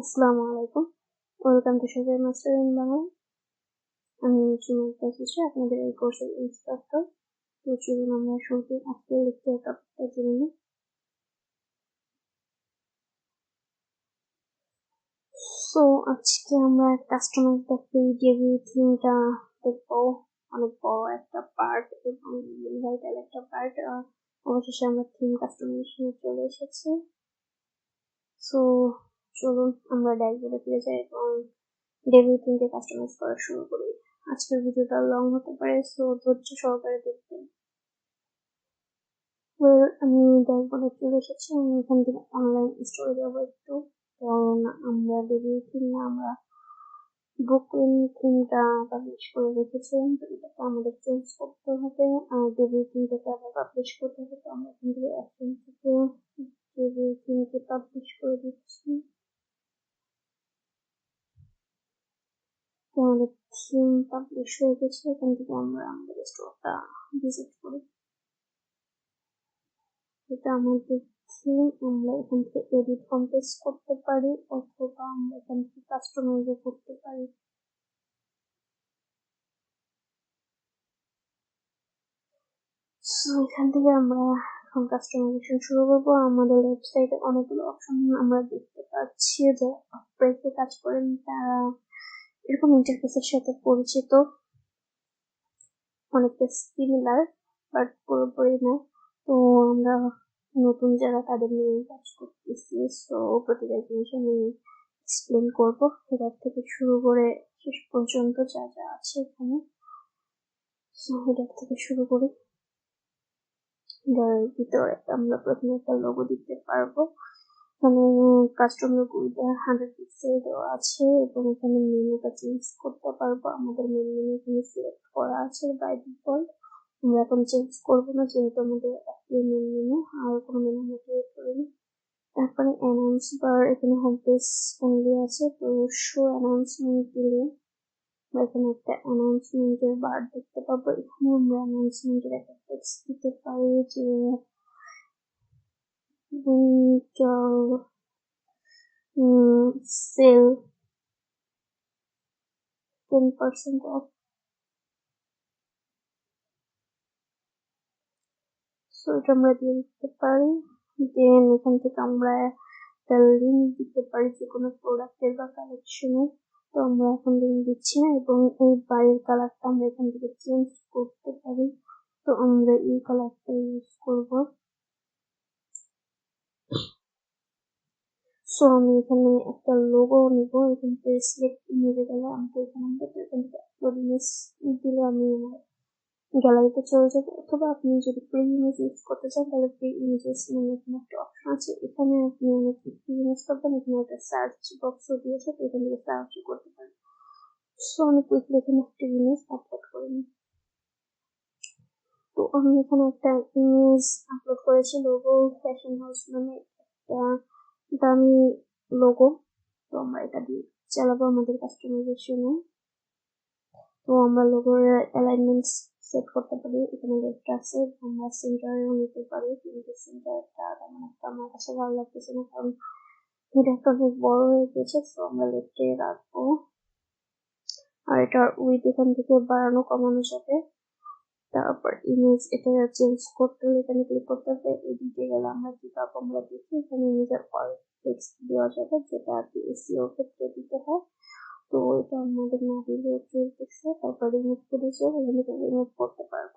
আসসালামু আলাইকুম। Welcome to সবাই মাস্টার ইন বাংলা আমি সুমিতা সিস্টার আপনাদের এই কোর্সের ইনস্ট্রাক্টর তো চলুন আমরা শুরুতে আজকে লেকচার টপিকটা জেনে নিই। সো আজকে আমরা কাস্টমাইজ দ্য পেজ থিমটা দেখব। অনেক বড় একটা পার্ট এবং ভাইটাল একটা পার্ট অবশেষে আমরা থিম কাস্টমাইজেশনে চলে এসেছি। সো চলুন, আমরা ড্যাশবোর্ডে ফিরে যাই এবং ডেবিল থিমকে কাস্টমাইজ করা শুরু করি। আজকের ভিডিওটা লং হতে পারে সো ধৈর্য সহকারে দেখবেন। আমি ড্যাশবোর্ডে চলে এসেছি, আমি এখান থেকে অনলাইন স্টোরে যাব একটু। কারণ আমরা ডেবিল থিম না, আমরা বুকিং থিমটা পাবলিশ করে রেখেছিলাম তো এটাকে আমাদের চেঞ্জ করতে হবে। আর ডেবিল থিমটাকে আবার পাবলিশ করতে হবে, তো আমরা এখান থেকে এখন থেকে ডেবিল থিমকে পাবলিশ করে দিচ্ছি। আমাদের থিম পাবলিশ হয়ে গেছে, এখান থেকে আমরা আমাদের স্টোরটা ভিজিট করি। এটা আমাদের থিম আমরা এখান থেকে এডিট কম্পোজ করতে পারি, অথবা আমরা এখান থেকে কাস্টমাইজও করতে পারি। এখান থেকে আমরা এখন কাস্টমাইজেশন শুরু করব। আমাদের ওয়েবসাইটে অনেকগুলো অপশন আমরা দেখতে পাচ্ছি যে অপারেটে কাজ করেন তারা। এরকম ইন্টারফেসের সাথে পরিচিত অনেকটা সিমিলার বাট পুরোপুরি না। তো আমরা নতুন যারা তাদের নিয়ে কাজ করতেছি সো প্রতিটা জিনিস আমি এক্সপ্লেন করব। হেডার থেকে শুরু করে শেষ পর্যন্ত যা যা আছে এখানে হেডার থেকে শুরু করি। ভিতরে আমরা প্রথমে একটা লোগো দিতে পারব। এখানে কাস্টমার গুলিটা হান্ড্রেড পিক্সেল দেওয়া আছে এবং এখানে মেনুটা চেঞ্জ করতে পারব। আমাদের মেন মেনু এখানে সিলেক্ট করা আছে বাই ডিফল্ট আমরা এখন চেঞ্জ করব না, যেহেতু আমাদের একই মেন মেনু আর কোনো মেনু আমরা ক্রিয়েট করিনি। তারপরে অ্যানাউন্স বার এখানে হোম পেজ অনলি আছে, তো শো অ্যানাউন্সমেন্ট দিলে আমরা এখানে একটা অ্যানাউন্সমেন্টের বার দেখতে পাবো। এখানে আমরা অ্যানাউন্সমেন্টের একটা টেক্সট দিতে পারি যে winter sale 10% off সো এটা আমরা দিয়ে দিতে পারি দেন এখান থেকে আমরা একটা লিঙ্ক দিতে পারি যে কোনো প্রোডাক্টের বা কালেকশনের তো আমরা এখন লিঙ্ক দিচ্ছি না এবং এই বাড়ির কালারটা আমরা এখান থেকে চেঞ্জ করতে পারি তো আমরা এই কালারটা ইউজ করব সো আমি এখানে একটা লোগো নিব এখান থেকে সিলেক্ট ইমেজে গেলে আমাকে এখানে এখান থেকে আপলোড ইমেজ দিলে আমি গ্যালারিতে চলে যাব অথবা আপনি যদি প্রি ইমেজ ইউজ করতে চান তাহলে প্রি ইমেজেস নামে এখানে একটা অপশন আছে এখানে আপনি অনেক প্রি ইমেজ করবেন এখানে একটা সার্চ বক্সও দিয়েছে তো এখান থেকে সার্চ করতে পারেন সো আমি কুইকলি এখানে একটা ইমেজ আপলোড করে নিই তো আমি এখানে একটা ইমেজ আপলোড করেছি লোগো ফ্যাশন হাউস নামে একটা দামি লোগো তো আমরা এটা দিয়ে চালাবো আমাদের কাস্টমাইজেশনে তো আমরা লোগোর অ্যালাইনমেন্ট সেট করতে পারি, এখানে রেটটা আছে, আমরা সেন্টারেও নিতে পারি, কিন্তু সেন্টারটা তেমন একটা আমার কাছে ভালো লাগতেছে না, কারণ এটা একটা অনেক বড় হয়ে গেছে তো আমরা লেফটে রাখব। আর এটার উইথ এখান থেকে বাড়ানো কমানো যাবে। তারপর ইমেজ এটা চেঞ্জ করতে হলে এখানে ক্লিক করতে হবে এডিটে গেলে আমরা কি পাবো? আমরা দেখি এখানে ইমেজের অল টেক্সট দেওয়া যাবে, যেটা আর কি এসিও ক্ষেত্রে দিতে হয়। তো এটা আমাদের না দিলে চলতেছে, তারপর রিমুভ করেছে এখানে রিমুভ করতে পারব।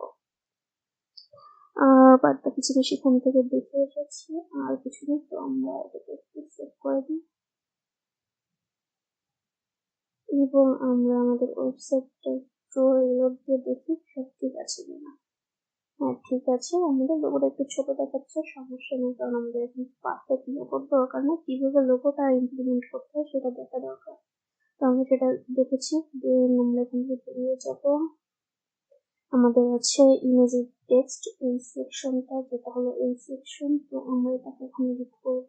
বাদ বাকি জিনিস এখান থেকে দেখে এসেছি, আর কিছু নেই, তো আমরা এটাকে একটু সেভ করে দিই। এবং আমরা আমাদের ওয়েবসাইটটা একটু রিলোড দিয়ে দেখি সব ঠিক আছে কিনা? হ্যাঁ ঠিক আছে। আমাদের লোগোটা একটু ছোট দেখাচ্ছে, সমস্যা নেই, কারণ আমাদের এখন পারফেক্ট লোগোর দরকার না কীভাবে লোগোটা ইমপ্লিমেন্ট করতে হয় সেটা দেখা দরকার। তো আমরা সেটা দেখেছি। দেন আমরা এখান থেকে বেরিয়ে যাব। আমাদের আছে ইমেজের টেক্সট এই সেকশনটা যেটা হলো এই সেকশন তো আমরা এটাকে এখানে এডিট করব।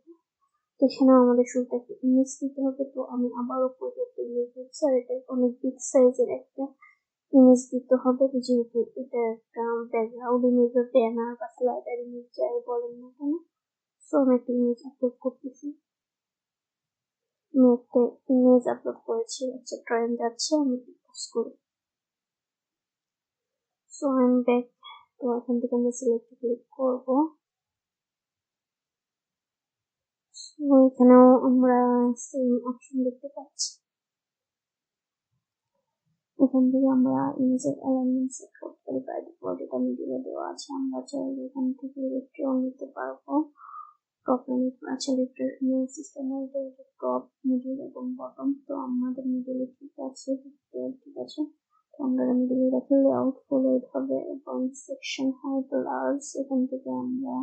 তো এখানে আমাদের শুরুতে একটা ইমেজ দিতে হবে। তো আমি আবারও একটা ইমেজ দিচ্ছি আর এটা অনেক বিগ সাইজের একটা ইমেজ দিতে হবে যেহেতু এটা একটা ব্যাকগ্রাউন্ড ইমেজ ব্যানার বা স্লাইডার ইমেজ যাই বলেন না কেন? সো আমি একটা ইমেজ আপলোড করতেছি। আমি একটা ইমেজ আপলোড করেছি, হচ্ছে ট্রেন যাচ্ছে আমি পোস্ট করি সো আই এম ব্যাক তো এখান থেকে আমরা সিলেক্ট ক্লিক করব। এখানেও আমরা সেম অপশন দেখতে পাচ্ছি। এখান থেকে আমরা ইমেজের অ্যালাইনমেন্ট সেট করতে পারি। বাই ডিফল্ট এটা দেওয়া আছে, আমরা চাইলে এখান থেকে রেফটিও নিতে পারব। প্রবলেম আছে ইমেজ সিস্টেমের টপ মিডিল এবং বটম তো আমাদের মিডিলে ঠিক আছে ঠিক আছে? তো আমরা মিডিলে রেখে লেআউট ফলোড হবে এবং সেকশন হাইট লার্জ এখান থেকে আমরা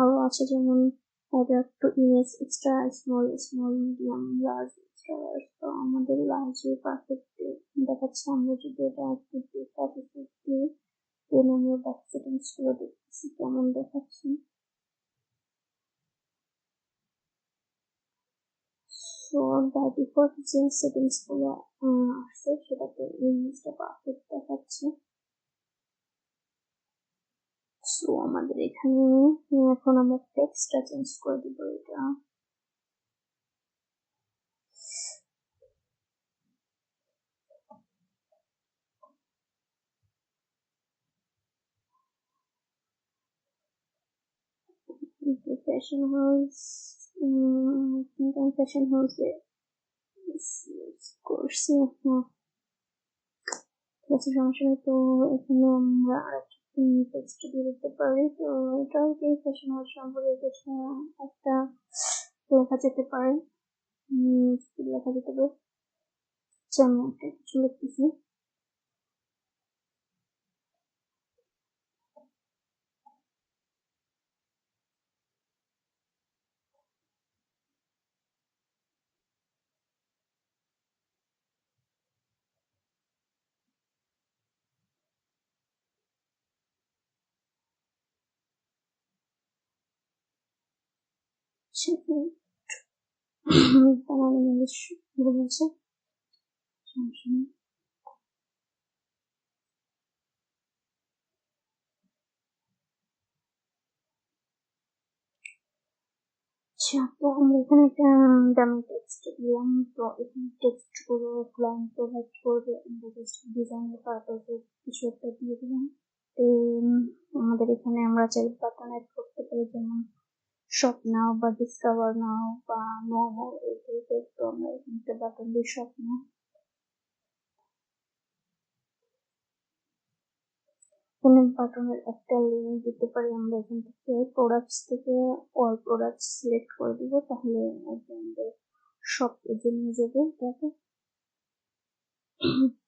আরও আছে যেমন adapt image extra small small medium large extra large তো আমাদের লার্জে পারফেক্ট দেখাচ্ছে আমরা যদি এটা একটু পারফেক্ট দিয়ে দেন আমরা ব্যাক সেটিংসগুলো দেখতেছি, কেমন দেখাচ্ছে? সো বাই ডিফল্ট যে সেটিংসগুলো আসছে সেটাতে ইমেজটা পারফেক্ট দেখাচ্ছে। সো আমাদের এখানে, এখন আমরা টেক্সটটা চেঞ্জ করে দিব এটা। ফ্যাশন হাউস ফ্যাশন হাউসে করছি হ্যাঁ ঠিক আছে, সমস্যা নেই, তো এখানে আমরা আরেকটা টেক্সট দিয়ে দিতে পারি। তো এটাও কি ফ্যাশন হাউস সম্পর্কে কিছু একটা লেখা যেতে পারে। লেখা যেতে পারে? যেমন একটা কিছু লিখতেছি। বলেছে। আচ্ছা তো আমরা এখানে একটা ডামি টেক্সট এখানে টেক্সট করবে, আমরা কিছু একটা দিয়ে দিলাম। তো আমাদের এখানে আমরা চাই বাটন অ্যাড করতে পারি, যেমন শপ নাও বা ডিসকভার নাও বা এই টাইপের তো আমরা এখানে বাটন দিয়ে নাও এখানে বাটনের একটা লিঙ্ক দিতে পারি, আমরা এখান থেকে প্রোডাক্টস থেকে অল প্রোডাক্টস সিলেক্ট করে দিব, তাহলে আমাদের সব পেজে নিয়ে যাবে, দেখো।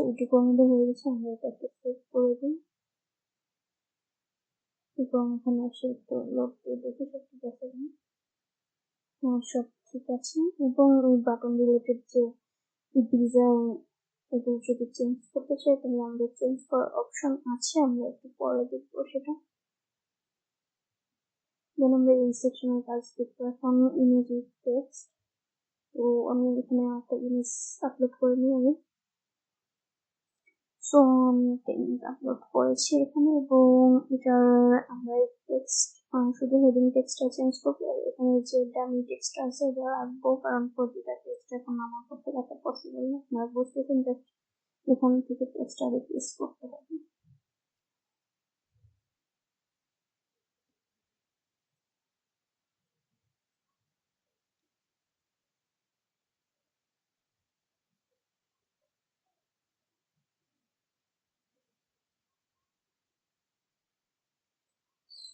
এইটুকু আমাদের হয়ে গেছে, আমরা এটা একটা সেভ করে দিই। এবং এখানে একটু লোড দিয়ে দেখি ঠিক আছে হ্যাঁ সব ঠিক আছে। এবং ওই বাটন রিলেটেড যে ডিজাইন এগুলো যদি চেঞ্জ করতে চাই, তাহলে আমাদের চেঞ্জ করার অপশন আছে। আমরা একটু পরে দেখব সেটা। দেন আমরা এই সেকশনের কাজ দেখব। এখন ইমেজ টেক্সট তো আমি এখানে একটা ইমেজ আপলোড করে নিই আমি। ইমেজ আপলোড করেছি এখানে এবং এটার আমরা টেক্সট শুধু হেডিং টেক্সটটা চেঞ্জ করব, আর এখানে যে ডামি টেক্সটটা আছে এটা রাখব, কারণ প্রতিটা টেক্সট এখন আমার করতে রাখা পসিবল না। আপনারা বুঝতেছেন জাস্ট এখান থেকে টেক্সটটা রিপ্লেস করতে হবে।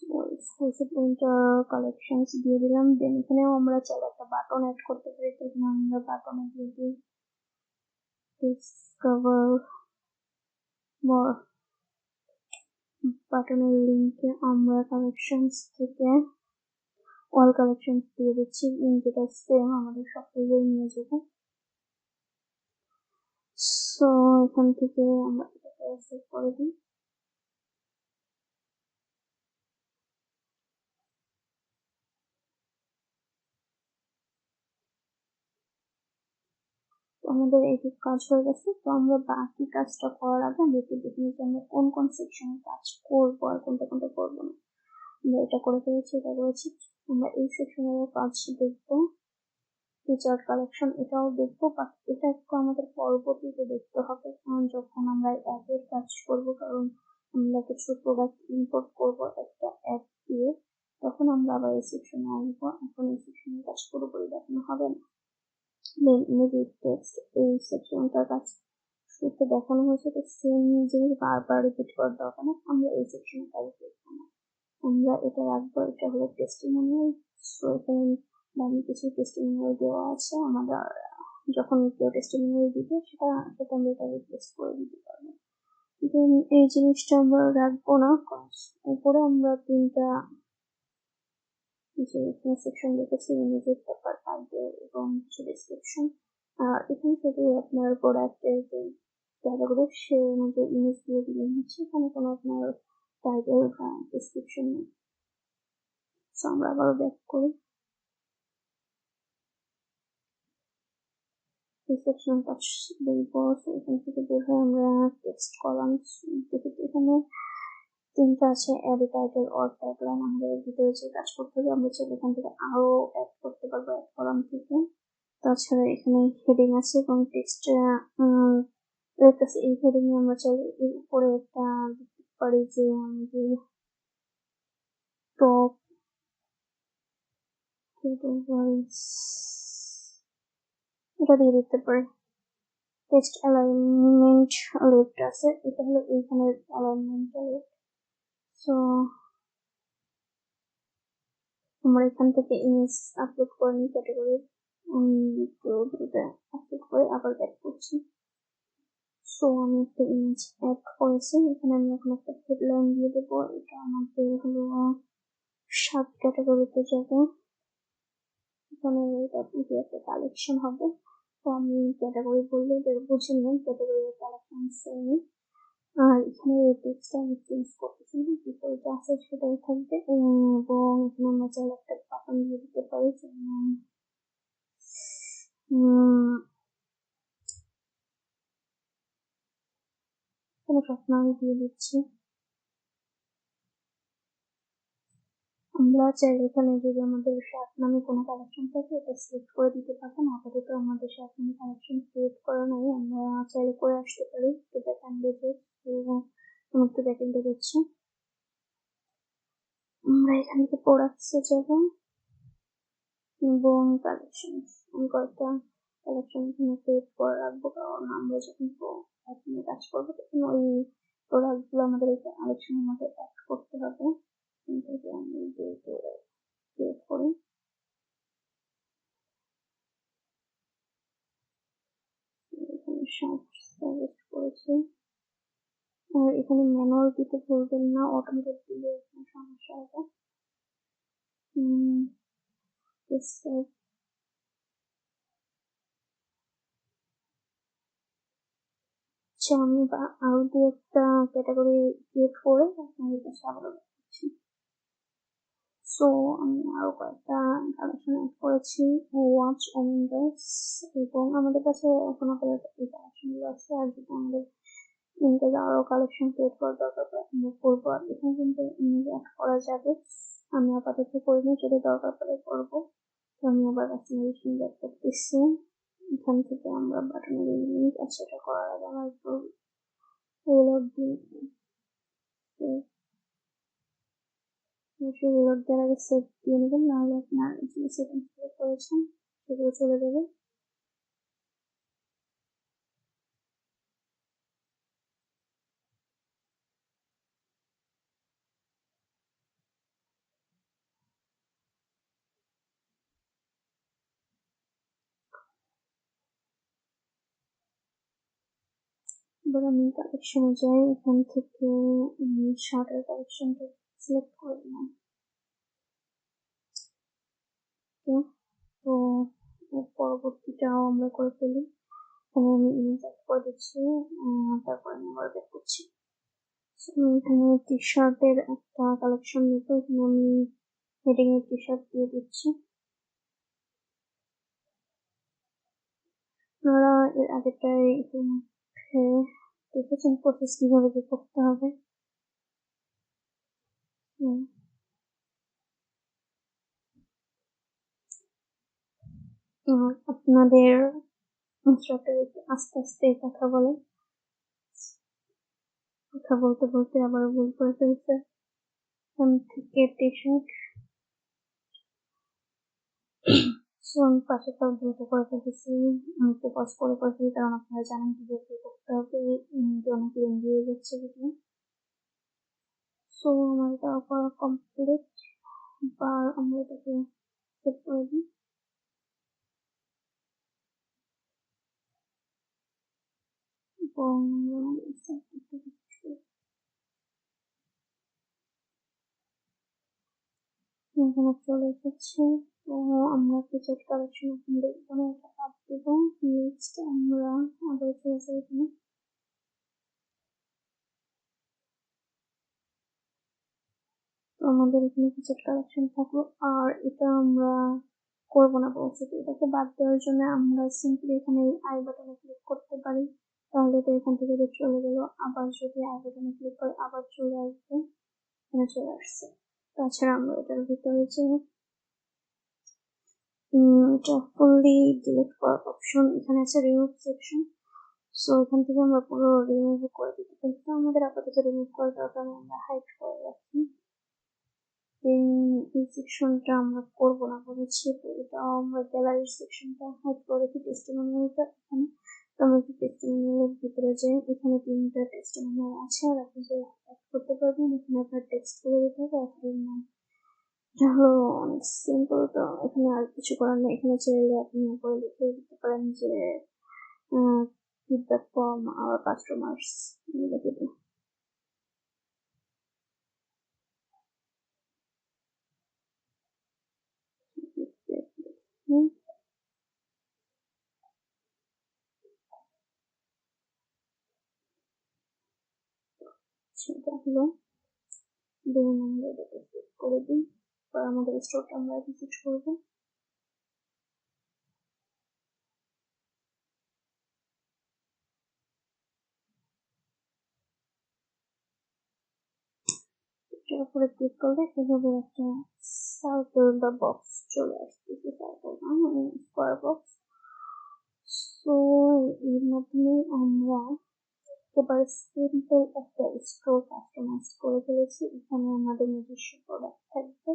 উইন্টার কালেকশনস দিয়ে দিলাম। দেন এখানেও আমরা চাইলে একটা বাটন অ্যাড করতে পারি। তো এখানে আমরা বাটনে দিয়ে দিই। ডিসকভার মোর বাটনের লিঙ্কে আমরা কালেকশনস থেকে অল কালেকশনস দিয়ে দিচ্ছি। যেটা সেম আমাদের সব নিয়ে যাবে। সো এখান থেকে আমরা সেভ করে দিই। আমাদের এই কাজ হয়ে গেছে, তো আমরা বাকি কাজটা করার আগে আমরা একটু দেখে নিচ্ছি আমরা কোন কোন সেকশনে কাজ করব আর কোনটা কোনটা করব না। আমরা এটা করে ফেলেছি, এটা করেছি। আমরা এই সেকশনের কাজ দেখব ফিচার কালেকশন এটাও দেখব এটা একটু আমাদের পরবর্তীতে দেখতে হবে। কারণ যখন আমরা অ্যাপের কাজ করব, কারণ আমরা কিছু প্রোডাক্ট ইম্পোর্ট করব একটা অ্যাপ দিয়ে, তখন আমরা আবার এই সেকশনে আসব। এখন এই সেকশনের কাজ পুরোপুরি দেখানো হবে না। ইমেজ টেক্সট এই সেকশনটার কাজ শুরুতে দেখানো হয়েছে, তো সেম জিনিস বারবার রিপিট করার দরকার নেই। আমরা এই সেকশনে কাজ না। আমরা এটা রাখব এটা হলো টেস্টিমোনিয়াল সো এখানে দামি কিছু টেস্টিমোনিয়াল দেওয়া আছে। আমাদের, যখন কেউ টেস্টিমোনিয়াল দিবে, সেটা সেটা আমরা এটা রিপ্লেস করে দিতে পারব। দেন এই জিনিসটা আমরা রাখব না। উপরে আমরা তিনটা যে এখানে সেকশন লিখেছি ইমেজের ব্যাপার টাইটেল এবং কিছু ডিসক্রিপশন এখানে শুধু আপনার প্রোডাক্টের যে ক্যাটাগরি সে অনুযায়ী ইমেজগুলো দিয়ে হচ্ছে। এখানে কোনো আপনার টাইটেল বা ডিসক্রিপশন নেই। সো আমরা আবার ব্যাক করি। সেকশন কাজ দেখব এখান থেকে দেখে আমরা টেক্সট কলাম দেখে এখানে তিনটা আছে অ্যাড টাইটেল অর ট্যাগলাইন আমাদের ভিতরে যে কাজ করতে হবে, আমরা চাইলে এখান থেকে আরও অ্যাড করতে পারব অ্যাড কলাম থেকে। তাছাড়া এখানে হেডিং আছে এবং টেক্সট কাছে এই হেডিং আমরা চাইলে এর উপরে একটা দিতে পারি যে আমাদের টপ এটা দিয়ে দিতে পারি। টেক্সট অ্যালাইনমেন্ট লেফট আছে। এটা হলো এইখানের অ্যালাইনমেন্ট লেফট সো আমরা এখান থেকে ইমেজ আপলোড করে নিই ক্যাটাগরি তো এটা আপলোড করে আবার ব্যাক করছি। সো আমি একটা ইমেজ অ্যাড করেছি, এখানে আমি এখন একটা হেডলাইন দিয়ে দেবো, এটা আমাদের হলো সাত ক্যাটাগরিতে যাবে। এখানে এটা একটা কালেকশন হবে। তো আমি ক্যাটাগরি বললে বুঝে নিন ক্যাটাগরি কালেকশন সেম আর এখানে টেক্সটটা আমি চেঞ্জ করতেছি না ডিফল্ট আছে সেটাই থাকবে। এবং এখানে আমরা চাইলে একটা বাটন দিয়ে দিতে পারি, যেমন এখানে আমি দিয়ে দিচ্ছি। আমরা চাইলে এখানে যদি আমাদের শার্ট নামে কোনো কালেকশন থাকে, এটা সিলেক্ট করে দিতে পারতাম আপাতত আমাদের শার্ট নামে কালেকশন ক্রিয়েট করা নাই, আমরা চাইলে করে আসতে পারি। তো ব্যাকএন্ডে যে আমার তো ব্যাকএন্ডে যাচ্ছে। আমরা এখান থেকে প্রোডাক্টসে যাব এবং কালেকশন আমি কয়েকটা কালেকশন এখানে ক্রিয়েট করে রাখব, কারণ আমরা যখন নিয়ে কাজ করব, তখন ওই প্রোডাক্টগুলো আমাদের এই কালেকশনের মধ্যে অ্যাড করতে হবে। থেকে আমি ক্রিয়েট করি। এখানে সাজেস্ট করেছি। এখানে ম্যানুয়াল দিতে ভুলবেন না অটোমেটিক দিলে এখানে সমস্যা হবে আচ্ছা আমি আরও দু একটা ক্যাটাগরি ক্রিয়েট করে আপনাদের কাছে আবার করছি সো আমি আরও কয়েকটা কালেকশন অ্যাড করেছি ওয়াচ ওমেন্ডার্স এবং আমাদের কাছে এখন আপাতত এই কালেকশনগুলো আছে। আর যদি আমাদের ইমেজে আরও কালেকশন ক্রিয়েট করার দরকার পড়ে, আমরা করব আর এখানে কিন্তু ইমেজ অ্যাড করা যাবে। আমি আপাতত করিনি, যদি দরকার পড়ে করব। তো আমি আবার কাস্টমাইজেশন ব্যাক করতেছি। এখান থেকে আমরা বাটনের লিঙ্ক আছে এটা করার আগে আমার একটু রিলোড দিই দেওয়ার আগে সেভ দিয়ে নেবেন, নাহলে আপনার যে সেটিংস করেছেন, সেগুলো চলে যাবে। এবার আমি কালেকশনে যাই, এখান থেকে আমি শার্টের কালেকশনটা সিলেক্ট করে নিলাম তো পরবর্তীটাও আমরা করে ফেলি। এখানে আমি ইমেজ অ্যাড করে দিচ্ছি তারপর আমি আবার ব্যাক করছি। এখানে টি শার্টের একটা কালেকশন নিতে, এখানে আমি হেডিং এর টি শার্ট দিয়ে দিচ্ছি। আপনারা এর আগেরটাই দেখেছেন প্রসেস কীভাবে যে করতে হবে? আপনাদের সাথে আস্তে আস্তে কথা বলে। কথা বলতে বলতে আবার ভুল করে ফেলছে। থেকে টি সো আমি পাশেরটাও দ্রুত করে ফেলেছি আমি পজ করে ফেলেছি কারণ আপনারা জানেন কীভাবে করতে হবে অনেক লেন্দি হয়ে যাচ্ছে সো আমার এটা করা কমপ্লিট বা আমরা এটাকে সেট করে দিই। এবং এখানে চলে এসেছে। আমরা ফিচার কালেকশন এখন দেখব। না এটা বাদ দেবো। নেক্সট আমরা আবার চলে যাব এখানে। তো আমাদের এখানে ফিচার কালেকশন থাকল। আর এটা আমরা করব না বলছি তো। এটাকে বাদ দেওয়ার জন্য আমরা সিম্পলি এখানে আই বাটনে ক্লিক করতে পারি। তাহলে তো এখান থেকে চলে গেল। আবার যদি আই বাটনে ক্লিক করে, আবার চলে আসবে। এখানে চলে আসছে। তাছাড়া আমরা এটার ভিতরে যে এটা ফুললি ডিলিট করার অপশন এখানে আছে রিমুভ সেকশন সো এখান থেকে আমরা পুরো রিমুভ করে দিতে পারি। তো আমাদের আপাতত রিমুভ করার দরকার আমরা হাইড করে রাখি। দেন এই সেকশনটা আমরা করব না, বলেছি। তো এটা আমরা গ্যালারির সেকশনটা হাইড করে রেখে টেস্টিমোনিয়ালটা এখানে। তো আমরা একটু টেস্টিমোনিয়ালের ভিতরে যাই। এখানে তিনটা টেস্টিমোনিয়াল আছে, আর আপনি যে অ্যাড করতে পারবেন। এখানে আপনার টেক্সট করে দিতে হবে অথরের নাম এটা হলো অনেক সিম্পল তো এখানে আর কিছু করার নেই এখানে চাইলে আপনি উপরে লিখে দিতে পারেন যে ফিডব্যাক ফ্রম আওয়ার কাস্টমার্স লিখে দিন সেটা হলো দেন এটাকে সেট করে দিই পর আমাদের স্টোরটা আমরা ভিজিট করব। এটার উপরে ক্লিক করলে এভাবে একটা সার্কেল বা বক্স চলে আসতেছে। সার্কেল না স্কোয়ার বক্স সো এর মাধ্যমে আমরা একেবারে সিম্পল একটা স্টোর কাস্টমাইজ করে ফেলেছি। এখানে আমাদের নিজস্ব প্রোডাক্ট থাকবে।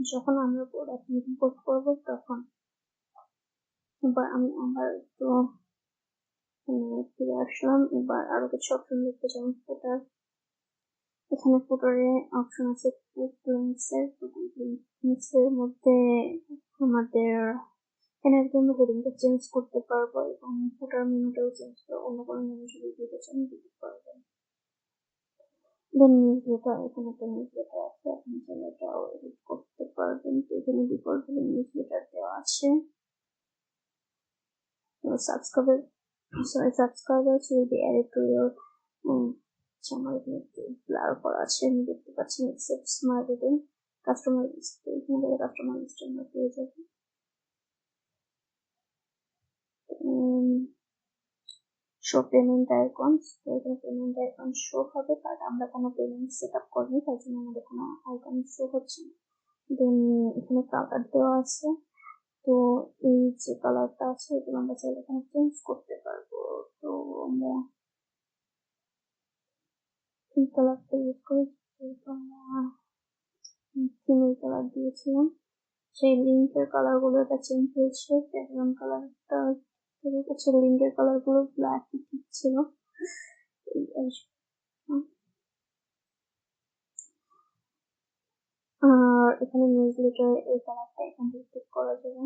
যখন আমরা প্রোডাক্ট ইম্পোর্ট করব তখন এবার আমি আবার একটু ফিরে আসলাম। এবার আরও কিছু অপশন দেখতে যেমন ফুটার এখানে ফুটারে অপশন আছে কুইক লিঙ্কসের মধ্যে আমাদের এখানে আমরা হেডিংটা চেঞ্জ করতে পারব এবং ফুটার মেনুটাও চেঞ্জ করব অন্য কোনো মেনু যদি দিতে চান দিতে পারবেন। দেন নিউজ লেটার এখানে একটা নিউজ লেটার আছে আপনি চাইলে এটাও এডিট করতে পারবেন তো এখানে ডিফল্ট ভাবে নিউজ লেটার দেওয়া আছে subscriber sorry subscribers will be added to your আমার এখানে একটু ব্লার করা আছে আমি দেখতে পাচ্ছি এক্সেপ্ট মার্কেটিং কাস্টমার লিস্ট এখানে গেলে কাস্টমার লিস্ট আমরা পেয়ে যাব শো পেমেন্ট আইকনস তো এখানে পেমেন্ট আইকন শো হবে বাট আমরা কোনো পেমেন্ট সেট আপ করিনি, তাই জন্য আমাদের কোনো আইকন শো হচ্ছে না। দেন এখানে কালার দেওয়া আছে, তো এই যে কালারটা আছে, এগুলো আমরা চাইলে এখানে চেঞ্জ করতে পারব। তো আমরা এই কালারটা ইউজ করে আমরা থিমের কালার দিয়েছিলাম। সেই লিঙ্কের কালারগুলো এটা চেঞ্জ হয়েছে ব্যাকগ্রাউন্ড কালারটা ঠিক আছে লিঙ্কের কালারগুলো ব্ল্যাক ঠিক ছিল আর এখানে নিউজ লেটার এই কালারটা এখান থেকে ক্লিক করা যাবে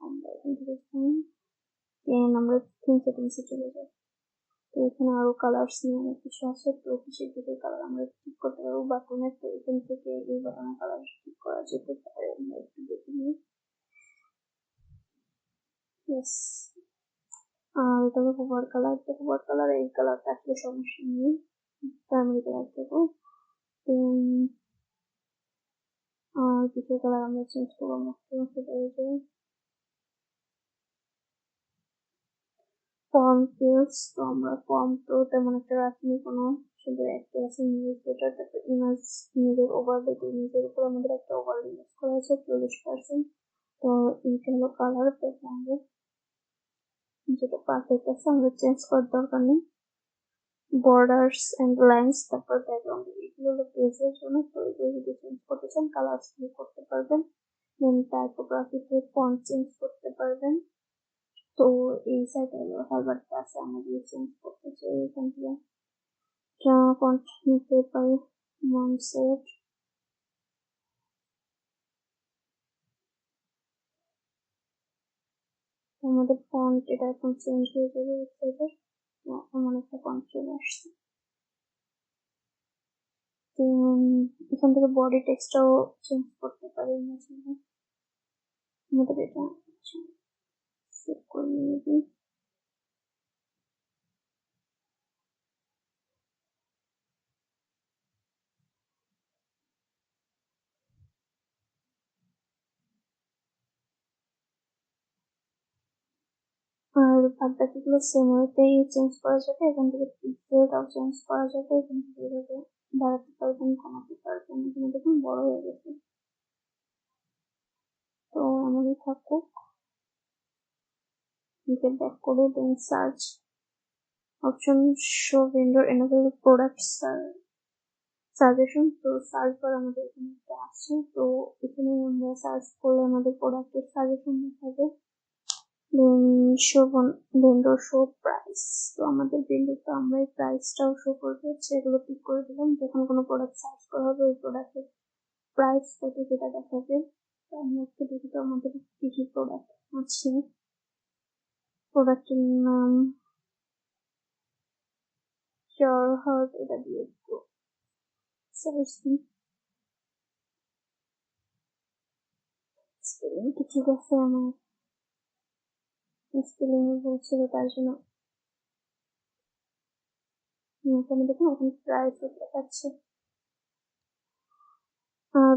আমরা এখান থেকে দেন আমরা থিম সেটিংসে চলে যাই। তো এখানে আরও কালার্স নিয়ে অনেক কিছু আছে। তো কিসের দিকে কালার আমরা ঠিক করতে পারব বাটনের তো এখান থেকে এই বাটনের কালার ঠিক করা যেতে পারে। আমরা একটু দেখে নিই। ইয়েস আর এটা হলো হোভার কালার তো হোভার কালার এই কালারটা আসলে সমস্যা নেই। প্রাইমারি কালার দেন আর কিছু কালার আমরা চেঞ্জ করব মুক্তি মুক্তি পেয়ে ফর্ম ফিল্ডস তো আমরা ফর্ম তো তেমন একটা রাখিনি কোনো। শুধু একটা আছে নিউজ লেটার তারপর ইমেজ ইমেজের ওভারলে নিজের উপর আমাদের একটা ওভারলে ইউজ করা আছে চল্লিশ পার্সেন্ট তো এইটা হলো কালার ব্যাকগ্রাউন্ডের যেটা পারফেক্ট আছে আমাদের চেঞ্জ করার দরকার নেই। বর্ডার্স এন্ড লাইন্স তারপর ব্যাকগ্রাউন্ড এগুলো হলো পেজের জন্য তো এগুলো যদি চেঞ্জ করতে চান কালার দিয়ে করতে পারবেন। দেন টাইপোগ্রাফিতে ফন্ট চেঞ্জ করতে পারবেন। তো এই সাইডে হলো হালবারটা আছে আমরা দিয়ে চেঞ্জ করতে চাই এখান থেকে। ফন্ট নিতে পারি ওয়ান আমাদের ফন্ট এটা এখন চেঞ্জ হয়ে যাবে ওয়েবসাইটে এমন একটা ফন্ট চলে আসছে। এখান থেকে বডি টেক্সটাও চেঞ্জ করতে পারি আমাদের এটা সেভ করে নিয়ে আর বাদ বাকিগুলো সেম ওয়েতেই চেঞ্জ করা যাবে এখান থেকে পিক্সেলটাও চেঞ্জ করা যাবে এখান থেকে এভাবে বাড়াতে পারবেন কমাতে পারবেন এখানে দেখুন বড় হয়ে গেছে তো এমনই থাকুক নিচে ব্যাক করে দেন search option show vendor enable product suggestion তো সার্চ বার আমাদের এখানে একটা আছে তো এখানে আমরা সার্চ করলে আমাদের প্রোডাক্টের সাজেশন দেখাবে then show vendor show price তো আমাদের ভেন্ডরটা আমরা এই প্রাইসটাও শো করবে। সেগুলো পিক করে দিলাম, যখন কোনো প্রোডাক্ট সার্চ করা হবে, ওই প্রোডাক্টের প্রাইস কত যেটা দেখাবে। তো আমরা একটু দেখি তো আমাদের কি কি প্রোডাক্ট আছে। প্রোডাক্টের নাম চার হার্ট এটা দিয়ে কি ঠিক আছে আমার। স্পেলিং বলছিল তার জন্য এখানে দেখুন এখন প্রাইস দেখাচ্ছে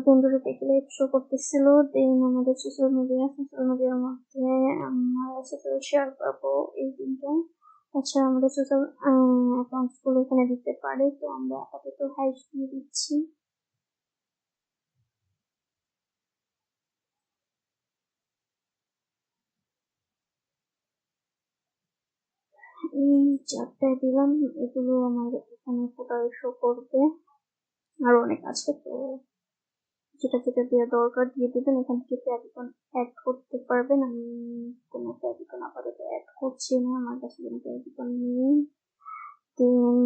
বন্ধুরা দেখলে শো করতেছিল দেন আমাদের সোশ্যাল মিডিয়া সোশ্যাল মিডিয়ার মধ্যে আমরা সোশ্যাল শেয়ার করব এই দিনটা আচ্ছা আমাদের সোশ্যাল অ্যাকাউন্টসগুলো এখানে দিতে পারে তো আমরা আপাতত হাইস দিয়ে দিচ্ছি এই চারটায় দিলাম, এগুলো আমার এখানে ফোটার শো করবে। আর অনেক আছে, তো যেটা যেটা দেওয়া দরকার দিয়ে দেবেন। এখান থেকে ফ্যাবিকন অ্যাড করতে পারবেন। আমি কোনো ফ্যাবিকন আপাতত অ্যাড করছি না, আমার কাছে কোনো ফ্যাবিকন নেই। দেন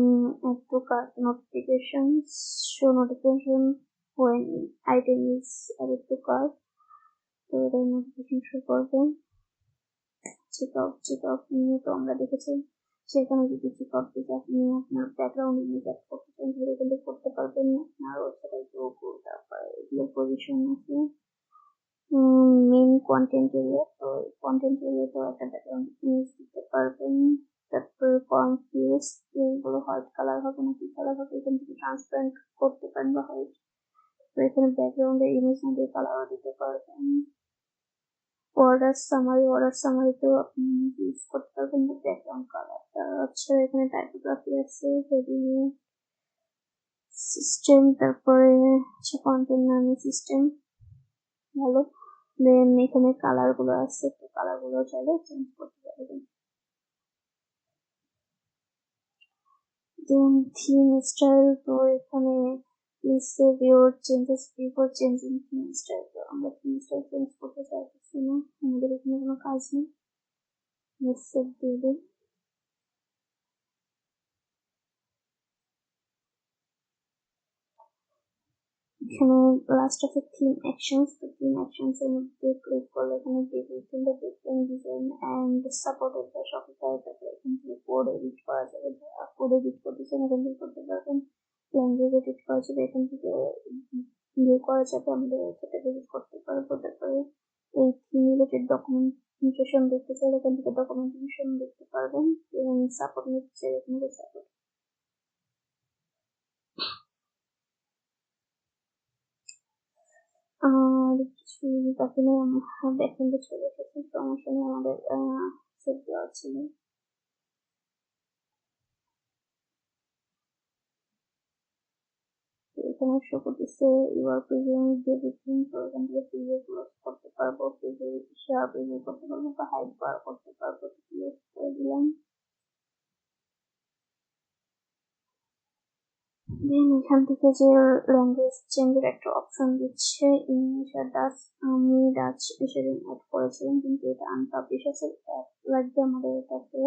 add to cart notifications, show notification, when item is added তো এটা নোটিফিকেশন শো করবে। চেক আউট চেক আউট নিয়ে তো আমরা দেখেছি। সেখানে যদি চেক আউট থেকে আপনি আপনার ব্যাকগ্রাউন্ড ইমেজ অ্যাড করতে চান, তাহলে এগুলো করতে পারবেন না। আপনার ওয়েবসাইটে লোগো তারপরে এগুলো পজিশন আছে। মেইন কন্টেন্ট এরিয়া তো কন্টেন্ট এরিয়াতেও একটা ব্যাকগ্রাউন্ড ইমেজ দিতে পারবেন। তারপর কনফিউজ এগুলো হোয়াইট কালার হবে না কি কালার হবে, এখান থেকে ট্রান্সপারেন্ট করতে পারেন বা হোয়াইট তো এখানে ব্যাকগ্রাউন্ডের ইমেজ দিয়ে কালারও দিতে পারবেন। অর্ডার সামারি অর্ডার সামারিতেও আপনি ইউজ করতে পারবেন ব্যাকগ্রাউন্ড কালারটা হচ্ছে এখানে টাইপোগ্রাফি আছে হেডিং সিস্টেম তারপরে হচ্ছে কন্টেন্ট নামে সিস্টেম ভালো। দেন এখানে কালারগুলো আছে, তো কালারগুলো চাইলে চেঞ্জ করতে পারবেন। দেন থিম স্টাইল তো এখানে please save your changes before changing theme style তো আমরা থিম স্টাইল চেঞ্জ করতে চাইতেছি। না আমাদের এখানে কোনো কাজ নেই। সেভ দিয়ে দিই এখানে লাস্ট আছে থিম অ্যাকশনস তো থিম অ্যাকশনস এর মধ্যে ক্লিক করলে এখানে design design and supported by Shopify তারপরে এখান থেকে কোড এডিট করা যাবে। কোড এডিট করতে চান এখান থেকে করতে পারবেন। ল্যাঙ্গুয়েজ এডিট করা যাবে, এখান থেকে ইয়ে করা যাবে, আমাদের ওয়েবসাইটে এডিট করতে পারব তারপরে। এই রিলেটেড ডকুমেন্টেশন দেখতে চাইলে এখান থেকে ডকুমেন্টেশন দেখতে পারবেন। সাপোর্ট নিতে চাইলে এখান থেকে সাপোর্ট আর কিছু বাকি নেই ব্যাকএন্ডে চলে এসেছি সমস্যা নেই আমাদের সেট দেওয়া ছিল এখানে শো করতেছে ইউর প্রিভিউ এভরিথিং তো এখান থেকে প্রিভিউ ক্লোজ করতে পারব প্রিভিউ প্রিভিউ করতে পারব বা হাইড বার করতে পারব ক্লোজ করে দিলাম? দেন এখান থেকে যে ল্যাঙ্গুয়েজ চেঞ্জের একটা অপশন দিচ্ছে ইংলিশ আর ডাচ আমি ডাচ সেদিন অ্যাড করেছিলাম, কিন্তু এটা আনপাবলিশ আছে অ্যাপ লাগবে আমাদের এটাকে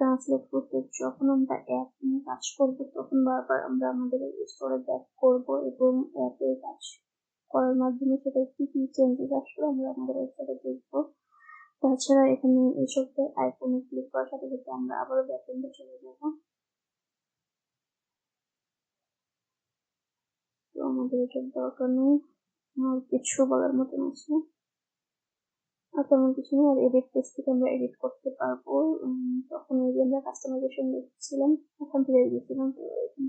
ট্রান্সলেট করতে যখন আমরা অ্যাপ নিয়ে কাজ করব, তখন বারবার আমরা আমাদের স্টোরে ব্যাক করব এবং অ্যাপে কাজ করার মাধ্যমে সেটা কি কি চেঞ্জেস আসলো আমরা আমাদের ওয়েবসাইটে দেখব। তাছাড়া এখানে এই সপ্তাহে আইফোনে ক্লিক করার সাথে সাথে আমরা আবারও ব্যাক এন্ডে চলে যাব। তো আমাদের এটার দরকার নেই কিছু বলার মতন আছে? আর তেমন কিছু নেই, আর এডিট পেজ থেকে আমরা এডিট করতে পারব। তখন এই যে আমরা কাস্টমাইজেশন দেখছিলাম ওখান থেকে গেছিলাম তো এখান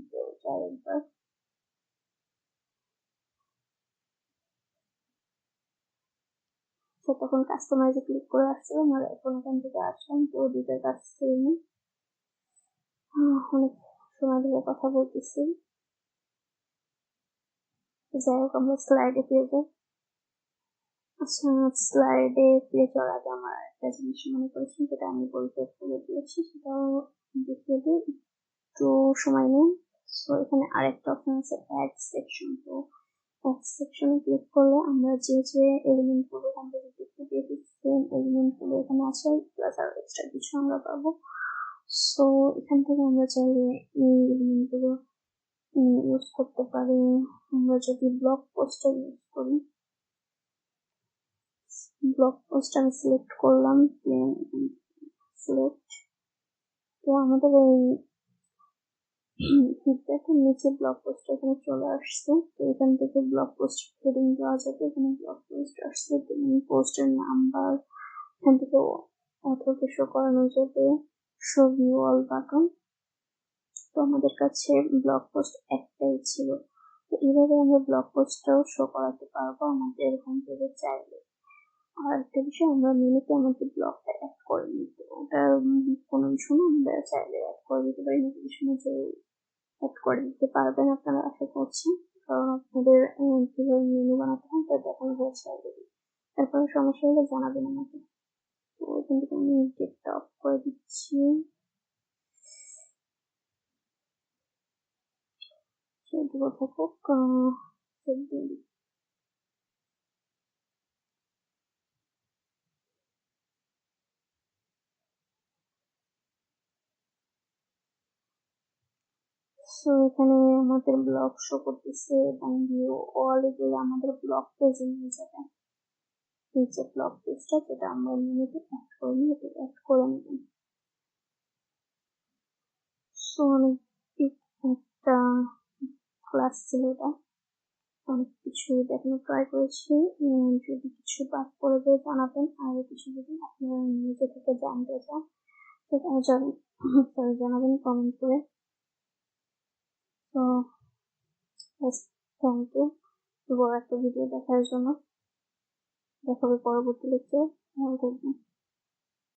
তো তখন কাস্টমাইজে ক্লিক করে আসছিলাম আর এখন এখান থেকে আসলাম, তো দুইটার কাজ সেম অনেক সময় ধরে কথা বলতেছি। যাই হোক, আমরা স্লাইডে ফিরে যাই। আচ্ছা স্লাইডে ফিরে যাওয়ার আগে আমার একটা জিনিস মনে করেছি যেটা আমি বলতে ভুলে দিয়েছি সেটাও দেখিয়ে দিই। একটু সময় নিন। সো এখানে আরেকটা অপশন আছে অ্যাড সেকশন তো অ্যাড সেকশনে ক্লিক করলে আমরা যে যে এলিমেন্টগুলো আমরা দেখতে পেয়েছি সেম এলিমেন্টগুলো এখানে আছে প্লাস আর এক্সট্রা কিছু আমরা পাবো। সো এখান থেকে আমরা চাইলে এই এলিমেন্টগুলো ইউজ করতে পারি। আমরা যদি ব্লক পোস্টার ইউজ করি ব্লক পোস্ট আমি সিলেক্ট করলাম সিলেক্ট তো আমাদের এই ফিডব্যাকের নিচে ব্লগ পোস্ট এখানে চলে আসছে। তো এখান থেকে ব্লগ পোস্ট হেডিং দেওয়া যাবে। এখানে ব্লগ পোস্ট আসছে পোস্টের নাম্বার এখান থেকে অথরকে শো করানো যাবে। শো ভিউ অল বাটন তো আমাদের কাছে ব্লগ পোস্ট একটাই ছিল। তো এইভাবে আমরা ব্লগ পোস্টটাও শো করাতে পারব আমাদের হোম পেজে চাইলে। আর একটা বিষয় আমরা মেনুতে আমাদের ব্লগটা অ্যাড করে নিই তো ওটা কোনো ইস্যু না, আমরা চাইলে অ্যাড করে দিতে পারি নোটিফিকেশনে যে অ্যাড করে দিতে পারবেন আপনারা, আশা করছি। কারণ আপনাদের কীভাবে মেনু বানাতে হয়, তা দেখানো হয়েছে অলরেডি তারপরে সমস্যা হলে জানাবেন আমাকে। তো এখান থেকে আমি ডেটটা অফ করে দিচ্ছি। সেগুলো থাকুক সেভ দিয়ে দিচ্ছি সো এখানে আমাদের ব্লগ শো করতেছে এবং ভিউ অল এগুলো আমাদের ব্লগ পেজে নিয়ে যাবে। যে ব্লগ পেজটা যেটা আমরা মিনিটে অ্যাড করে নিই এটা অ্যাড করে নেবেন সো অনেক একটা ক্লাস ছিল এটা। অনেক কিছু দেখানো ট্রাই করেছি। যদি কিছু বাদ করে দিয়ে জানাবেন। আর কিছু যদি আপনারা নিজে থেকে জানতে চান সেটা জানাবেন কমেন্ট করে। থ্যাংক ইউ বড় একটা ভিডিও দেখার জন্য। দেখাবে পরবর্তী লেকচার ভালো থাকবেন।